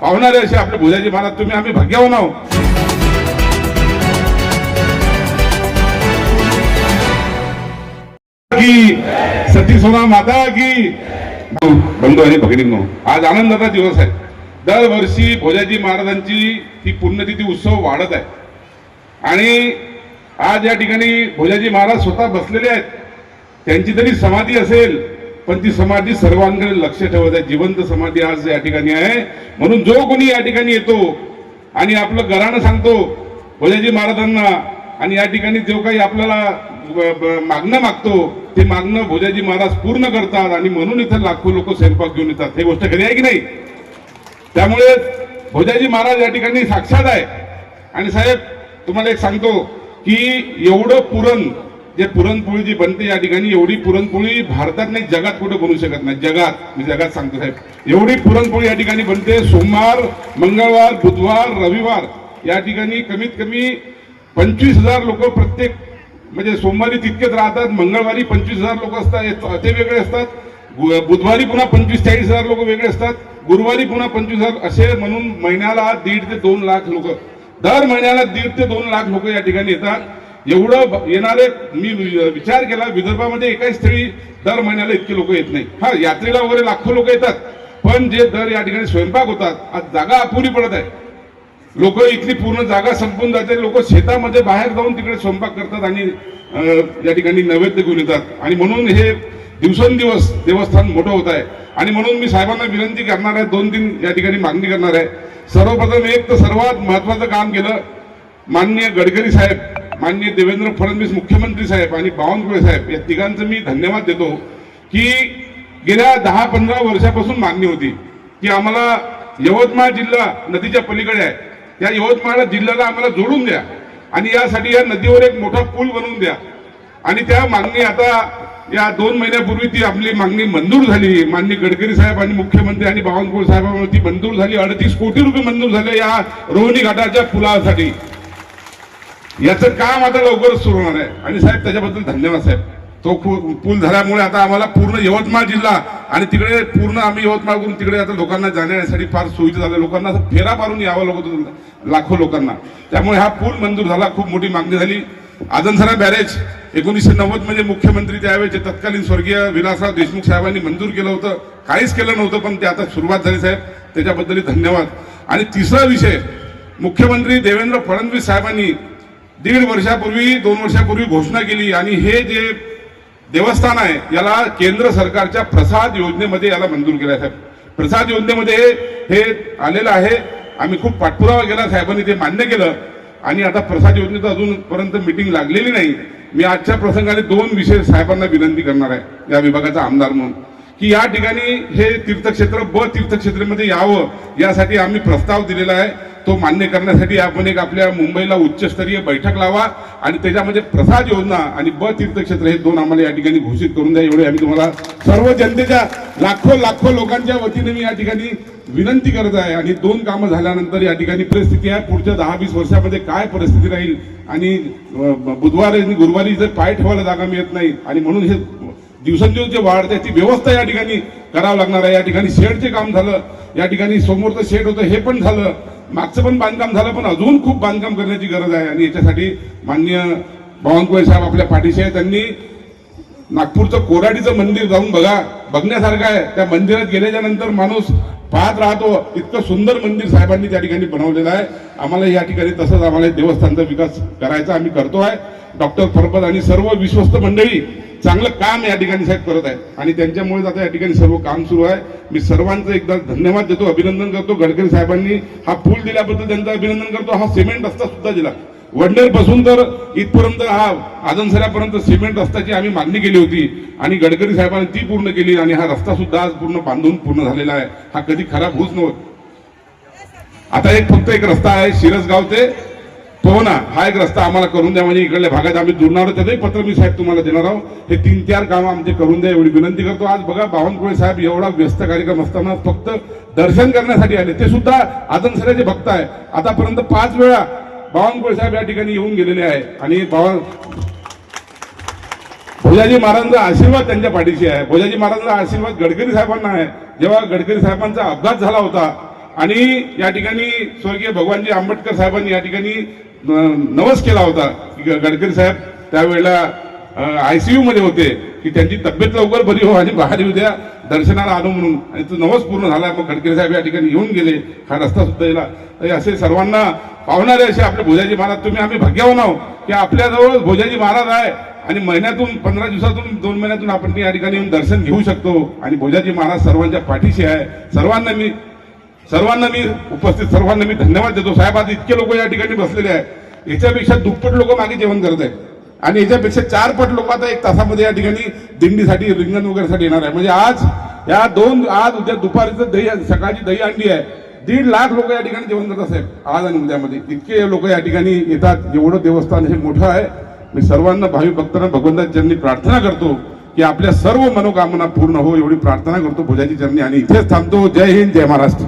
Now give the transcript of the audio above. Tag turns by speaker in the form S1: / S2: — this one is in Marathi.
S1: पावणारे असे आपले भोजाजी महाराज तुम्ही आम्ही भाग्यवान आहोत. की सती सोना माता की. बंधू आणि भगिनींनो आज आनंदाचा दिवस आहे. दरवर्षी भोजाजी महाराजांची ही पुण्यतिथी उत्सव वाढत आहे. आणि आज या ठिकाणी भोजाजी महाराज स्वतः बसलेले आहेत. त्यांची तरी समाधी असेल. पण ती समाधी सर्वांकडे लक्ष ठेवत आहे. जिवंत समाधी आज या ठिकाणी आहे. म्हणून जो कोणी या ठिकाणी येतो आणि आपलं घराणं सांगतो भोजाजी महाराजांना आणि या ठिकाणी जो काही आपल्याला मागणं मागतो ते मागणं भोजाजी महाराज पूर्ण करतात आणि म्हणून इथं लाखो लोक स्वयंपाक घेऊन येतात. हे गोष्ट खरी आहे की नाही? त्यामुळे भोजाजी महाराज या ठिकाणी साक्षात आहे. आणि साहेब तुम्हाला एक सांगतो की एवढं पुरण जे पुरणपोळी जी बनते या ठिकाणी एवढी पुरणपोळी भारतात नाही जगात कुठे बनू शकत नाही. जगात मी जगात सांगतो साहेब. एवढी पुरणपोळी या ठिकाणी बनते सोमवार मंगळवार बुधवार रविवार या ठिकाणी कमीत कमी पंचवीस हजार लोक प्रत्येक म्हणजे सोमवारी तितकेच राहतात मंगळवारी पंचवीस हजार लोक असतात ते वेगळे असतात. बुधवारी पुन्हा पंचवीस चाळीस हजार लोक वेगळे असतात गुरुवारी पुन्हा पंचवीस हजार असे म्हणून महिन्याला दीड ते दोन लाख लोक दर महिन्याला दीड ते दोन लाख लोक या ठिकाणी येतात. एवढं ब- येणारे मी विचार केला विदर्भामध्ये एकाच स्थळी दर महिन्याला इतके लोक येत नाही हा यात्रेला वगैरे लाखो लोक येतात. पण जे दर या ठिकाणी स्वयंपाक होतात आज जागा अपुरी पडत आहे. लोक इथली पूर्ण जागा संपून जाते. लोक शेतामध्ये बाहेर जाऊन तिकडे स्वयंपाक करतात आणि या ठिकाणी नैवेद्य घेऊन येतात. आणि म्हणून हे दिवसेंदिवस देवस्थान मोठं होत आहे. आणि म्हणून मी साहेबांना विनंती करणार आहे दोन तीन या ठिकाणी मागणी करणार आहे. सर्वप्रथम एक तर सर्वात महत्वाचं काम केलं माननीय गडकरी साहेब माननीय देवेंद्र फडणवीस मुख्यमंत्री साहेब आणि बावनकुळे साहेब या तिघांचं मी धन्यवाद देतो की गेल्या दहा पंधरा वर्षापासून मागणी होती की आम्हाला यवतमाळ जिल्हा नदीच्या पलीकडे आहे. या यवतमाळ जिल्ह्याला आम्हाला जोडून द्या आणि यासाठी या नदीवर एक मोठा पूल बनवून द्या. आणि त्या मागणी आता या दोन महिन्यापूर्वी ती आपली मागणी मंजूर झाली. माननीय गडकरी साहेब आणि मुख्यमंत्री आणि बावनकुळे साहेबांमुळे ती मंजूर झाली. अडतीस कोटी रुपये मंजूर झाले या रोहिणी घाटाच्या पुलासाठी. याचं काम आता लवकरच सुरू होणार आहे. आणि साहेब त्याच्याबद्दल धन्यवाद साहेब. तो पूल झाल्यामुळे आता आम्हाला पूर्ण यवतमाळ जिल्हा आणि तिकडे पूर्ण आम्ही यवतमाळकडून तिकडे आता लोकांना जाण्यासाठी फार सोयीचं झालं लोकांना फेरा मारून यावं लागत होतं. लाखो लोकांना. त्यामुळे हा पूल मंजूर झाला. खूप मोठी मागणी झाली. आजनसरा बॅरेज. एकोणीसशे नव्वदमध्ये मुख्यमंत्री त्यावेळेचे तत्कालीन स्वर्गीय विलासराव देशमुख साहेबांनी मंजूर केलं होतं. काहीच केलं नव्हतं पण ते आता सुरुवात झाली साहेब. त्याच्याबद्दल धन्यवाद. आणि तिसरा विषय मुख्यमंत्री देवेंद्र फडणवीस साहेबांनी दीड वर्षापूर्वी दोन वर्षापूर्वी घोषणा केली आणि हे जे देवस्थान आहे याला केंद्र सरकारच्या प्रसाद योजनेमध्ये याला मंजूर केलं आहे साहेब. प्रसाद योजनेमध्ये हे आलेलं आहे. आम्ही खूप पाठपुरावा केला साहेबांनी ते मान्य केलं. आणि आता प्रसाद योजनेचं अजूनपर्यंत मिटिंग लागलेली नाही. मी आजच्या प्रसंगाने दोन विषय साहेबांना विनंती करणार आहे या विभागाचा आमदार म्हणून की या ठिकाणी हे तीर्थक्षेत्र ब तीर्थक्षेत्रामध्ये यावं यासाठी आम्ही प्रस्ताव दिलेला आहे. तो मान्य करण्यासाठी आपण एक आपल्या मुंबईला उच्चस्तरीय बैठक लावा आणि त्याच्यामध्ये प्रसाद योजना आणि ब तीर्थक्षेत्र हे दोन आम्हाला या ठिकाणी घोषित करून द्या. एवढे आम्ही तुम्हाला सर्व जनतेच्या लाखो लाखो लोकांच्या वतीने मी या ठिकाणी विनंती करत आहे. आणि दोन कामं झाल्यानंतर या ठिकाणी परिस्थिती आहे. पुढच्या दहा वीस वर्षामध्ये काय परिस्थिती राहील? आणि बुधवारी आणि गुरुवारी जर पाय ठेवायला जागा मिळत नाही आणि म्हणून हे दिवसेंदिवस जे वाढते ती व्यवस्था या ठिकाणी करावं लागणार आहे. या ठिकाणी शेडचे काम झालं. या ठिकाणी समोरचं शेड होतं हे पण झालं. मागचं पण बांधकाम झालं पण अजून खूप बांधकाम करण्याची गरज आहे. आणि याच्यासाठी माननीय बावनकुळे साहेब आपल्या पाठीशी आहे त्यांनी नागपूरचं कोराडीचं मंदिर जाऊन बघा. बघण्यासारखं आहे. त्या मंदिरात गेल्याच्यानंतर माणूस पाहत राहतो. इतकं सुंदर मंदिर साहेबांनी त्या ठिकाणी बनवलेलं आहे. आम्हाला या ठिकाणी तसंच आम्हाला देवस्थानचा विकास करायचा आम्ही करतो आहे डॉक्टर फरपद आणि सर्व विश्वस्त मंडळी चांगलं काम या ठिकाणी साहेब करत आहेत. आणि त्यांच्यामुळे आता या ठिकाणी सर्व काम सुरू आहे. मी सर्वांचं एकदा धन्यवाद देतो अभिनंदन करतो. गडकरी साहेबांनी हा पूल दिल्याबद्दल त्यांचं अभिनंदन करतो. हा सिमेंट रस्ता सुद्धा दिला. वडनेरपासून तर इथपर्यंत हा आजनसऱ्यापर्यंत सिमेंट रस्त्याची आम्ही मागणी केली होती. आणि गडकरी साहेबांनी ती पूर्ण केली आणि हा रस्ता सुद्धा आज पूर्ण बांधून पूर्ण झालेला आहे. हा कधी खराब होऊच नव्हत. आता एक फक्त एक रस्ता आहे शिरसगाव ते हो ना हा एक रस्ता आम्हाला करून द्या म्हणजे इकडल्या भागात आम्ही जुडणार त्याचंही पत्र मी साहेब तुम्हाला देणार आहोत. हे तीन चार कामं आमचे करून द्या एवढी विनंती करतो. आज बघा बावनकुळे साहेब एवढा व्यस्त कार्यक्रम असताना फक्त दर्शन करण्यासाठी आले. ते सुद्धा आदनसऱ्याचे भक्त आहे. आतापर्यंत पाच वेळा बावनकुळे साहेब या ठिकाणी येऊन गेलेले आहे. आणि बावन भोजाजी महाराजांचा आशीर्वाद त्यांच्या पाठीशी आहे. भोजाजी महाराजांचा आशीर्वाद गडकरी साहेबांना आहे. जेव्हा गडकरी साहेबांचा अपघात झाला होता आणि या ठिकाणी स्वर्गीय भगवानजी आंबेडकर साहेबांनी या ठिकाणी नवस केला होता की गडकरी साहेब. त्यावेळेला आयसीयू मध्ये होते की त्यांची तब्येत लवकर बरी हो आणि बाहेर येऊ द्या दर्शनाला आलो म्हणून. आणि तो नवस पूर्ण झाला. मग गडकरी साहेब या ठिकाणी येऊन गेले. हा रस्ता सुद्धा येला तर असे सर्वांना पावणारे असे आपले भोजाजी महाराज तुम्ही आम्ही भाग्यवान आहोत की आपल्याजवळ भोजाजी महाराज आहे. आणि महिन्यातून पंधरा दिवसातून दोन महिन्यातून आपण या ठिकाणी येऊन दर्शन घेऊ शकतो. आणि भोजाजी महाराज सर्वांच्या पाठीशी आहे. सर्वांना मी सर्वांना मी उपस्थित सर्वांना मी धन्यवाद देतो. साहेब आज इतके लोक या ठिकाणी बसलेले आहेत. याच्यापेक्षा दुप्पट लोक मागे जेवण करत आहेत. आणि याच्यापेक्षा चार पट लोक आता एक तासामध्ये या ठिकाणी दिंडीसाठी रिंगण वगैरेसाठी येणार आहे म्हणजे आज या दोन आज उद्या दुपारीचं दही सकाळची दही अंडी आहे. दीड लाख लोक या ठिकाणी जेवण करतात साहेब आज आणि उद्यामध्ये. इतके लोक या ठिकाणी येतात. एवढं देवस्थान हे मोठं आहे. मी सर्वांना भावी भक्तांना भगवंताच्या प्रार्थना करतो की आपल्या सर्व मनोकामना पूर्ण हो एवढी प्रार्थना करतो. भुजाची चरणी आणि इथेच थांबतो. जय हिंद जय महाराष्ट्र.